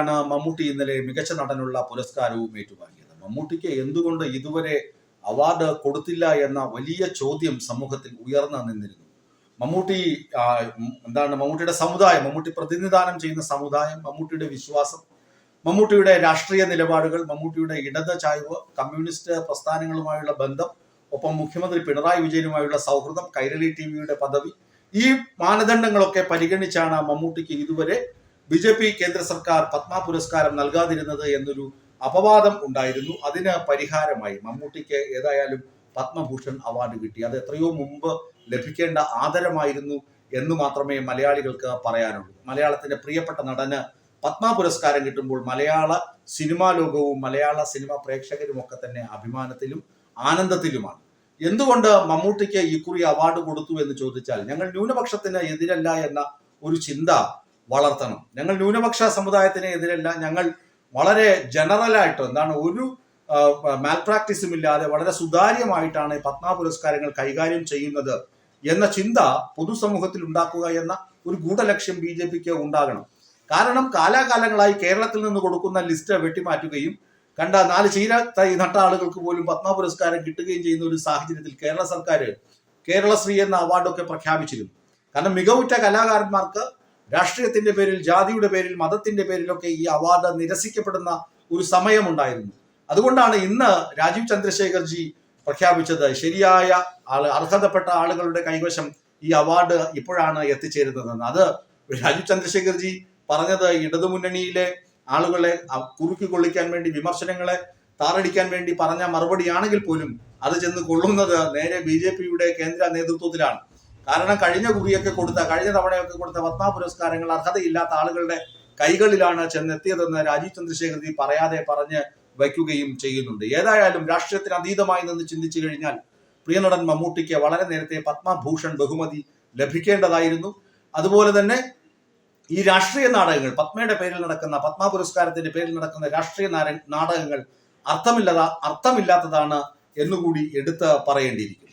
ആണ് മമ്മൂട്ടി ഇന്നലെ മികച്ച നടനുള്ള പുരസ്കാരവും ഏറ്റുവാങ്ങിയത്. മമ്മൂട്ടിക്ക് എന്തുകൊണ്ട് ഇതുവരെ അവാർഡ് കൊടുത്തില്ല എന്ന വലിയ ചോദ്യം സമൂഹത്തിൽ ഉയർന്നു നിന്നിരുന്നു. മമ്മൂട്ടി എന്താണ് മമ്മൂട്ടിയുടെ സമുദായം മമ്മൂട്ടി പ്രതിനിധാനം ചെയ്യുന്ന സമുദായം മമ്മൂട്ടിയുടെ വിശ്വാസം മമ്മൂട്ടിയുടെ രാഷ്ട്രീയ നിലപാടുകൾ മമ്മൂട്ടിയുടെ ഇടത് ചായ്വ് കമ്മ്യൂണിസ്റ്റ് പ്രസ്ഥാനങ്ങളുമായുള്ള ബന്ധം ഒപ്പം മുഖ്യമന്ത്രി പിണറായി വിജയനുമായുള്ള സൗഹൃദം കൈരളി ടി വിയുടെ പദവി ഈ മാനദണ്ഡങ്ങളൊക്കെ പരിഗണിച്ചാണ് മമ്മൂട്ടിക്ക് ഇതുവരെ ബി ജെ പി കേന്ദ്ര സർക്കാർ പത്മ പുരസ്കാരം നൽകാതിരുന്നത് എന്നൊരു അപവാദം ഉണ്ടായിരുന്നു. അതിന് പരിഹാരമായി മമ്മൂട്ടിക്ക് ഏതായാലും പത്മഭൂഷൺ അവാർഡ് കിട്ടി. അത് എത്രയോ മുമ്പ് ലഭിക്കേണ്ട ആദരമായിരുന്നു എന്ന് മാത്രമേ മലയാളികൾക്ക് പറയാനുള്ളൂ. മലയാളത്തിന്റെ പ്രിയപ്പെട്ട നടന് പത്മ പുരസ്കാരം കിട്ടുമ്പോൾ മലയാള സിനിമാ ലോകവും മലയാള സിനിമാ പ്രേക്ഷകരും ഒക്കെ തന്നെ അഭിമാനത്തിലും ആനന്ദത്തിലുമാണ്. എന്തുകൊണ്ട് മമ്മൂട്ടിക്ക് ഇക്കുറി അവാർഡ് കൊടുത്തു എന്ന് ചോദിച്ചാൽ ഞങ്ങൾ ന്യൂനപക്ഷത്തിന് എതിരല്ല എന്ന ഒരു ചിന്ത വളർത്തണം. ഞങ്ങൾ ന്യൂനപക്ഷ സമുദായത്തിന് എതിരല്ല. ഞങ്ങൾ വളരെ ജനറലായിട്ട് എന്താണ് ഒരു മാൽപ്രാക്ടീസും ഇല്ലാതെ വളരെ സുതാര്യമായിട്ടാണ് പത്മ പുരസ്കാരങ്ങൾ കൈകാര്യം ചെയ്യുന്നത് എന്ന ചിന്ത പൊതുസമൂഹത്തിൽ ഉണ്ടാക്കുക എന്ന ഒരു ഗൂഢലക്ഷ്യം ബി ജെ പിക്ക് ഉണ്ടാകണം. കാരണം കാലാകാലങ്ങളായി കേരളത്തിൽ നിന്ന് കൊടുക്കുന്ന ലിസ്റ്റ് വെട്ടിമാറ്റുകയും കണ്ട നാല് ചീര തൈ നട്ട ആളുകൾക്ക് പോലും പത്മ പുരസ്കാരം കിട്ടുകയും ചെയ്യുന്ന ഒരു സാഹചര്യത്തിൽ കേരള സർക്കാർ കേരളശ്രീ എന്ന അവാർഡൊക്കെ പ്രഖ്യാപിച്ചിരുന്നു. കാരണം മികവുറ്റ കലാകാരന്മാർക്ക് രാഷ്ട്രീയത്തിന്റെ പേരിൽ ജാതിയുടെ പേരിൽ മതത്തിന്റെ പേരിലൊക്കെ ഈ അവാർഡ് നിരസിക്കപ്പെടുന്ന ഒരു സമയമുണ്ടായിരുന്നു. അതുകൊണ്ടാണ് ഇന്ന് രാജീവ് ചന്ദ്രശേഖർജി പ്രഖ്യാപിച്ചത് ശരിയായ ആൾ അർഹതപ്പെട്ട ആളുകളുടെ കൈവശം ഈ അവാർഡ് ഇപ്പോഴാണ് എത്തിച്ചേരുന്നതെന്ന്. അത് രാജീവ് ചന്ദ്രശേഖർജി പറഞ്ഞത് ഇടതുമുന്നണിയിലെ ആളുകളെ കുറുക്കി കൊള്ളിക്കാൻ വേണ്ടി വിമർശനങ്ങളെ താറടിക്കാൻ വേണ്ടി പറഞ്ഞ മറുപടിയാണെങ്കിൽ പോലും അത് ചെന്ന് കൊള്ളുന്നത് നേരെ ബി ജെ പിയുടെ കേന്ദ്ര നേതൃത്വത്തിലാണ്. കാരണം കഴിഞ്ഞ കുറിയൊക്കെ കൊടുത്ത കഴിഞ്ഞ തവണയൊക്കെ കൊടുത്ത പത്മ പുരസ്കാരങ്ങൾ അർഹതയില്ലാത്ത ആളുകളുടെ കൈകളിലാണ് ചെന്നെത്തിയതെന്ന് രാജീവ് ചന്ദ്രശേഖർജി പറയാതെ പറഞ്ഞ് വയ്ക്കുകയും ചെയ്യുന്നുണ്ട്. ഏതായാലും രാഷ്ട്രീയത്തിന് അതീതമായി നിന്ന് ചിന്തിച്ചു കഴിഞ്ഞാൽ പ്രിയ പ്രിയനടൻ മമ്മൂട്ടിക്ക് വളരെ നേരത്തെ പത്മഭൂഷൺ ബഹുമതി ലഭിക്കേണ്ടതായിരുന്നു. അതുപോലെ തന്നെ ഈ രാഷ്ട്രീയ നാടകങ്ങൾ പത്മയുടെ പേരിൽ നടക്കുന്ന പത്മ പുരസ്കാരത്തിന്റെ പേരിൽ നടക്കുന്ന രാഷ്ട്രീയ നാടകങ്ങൾ അർത്ഥമില്ലാത്ത അർത്ഥമില്ലാത്തതാണ് എന്നുകൂടി എടുത്ത് പറയേണ്ടിയിരിക്കുന്നു.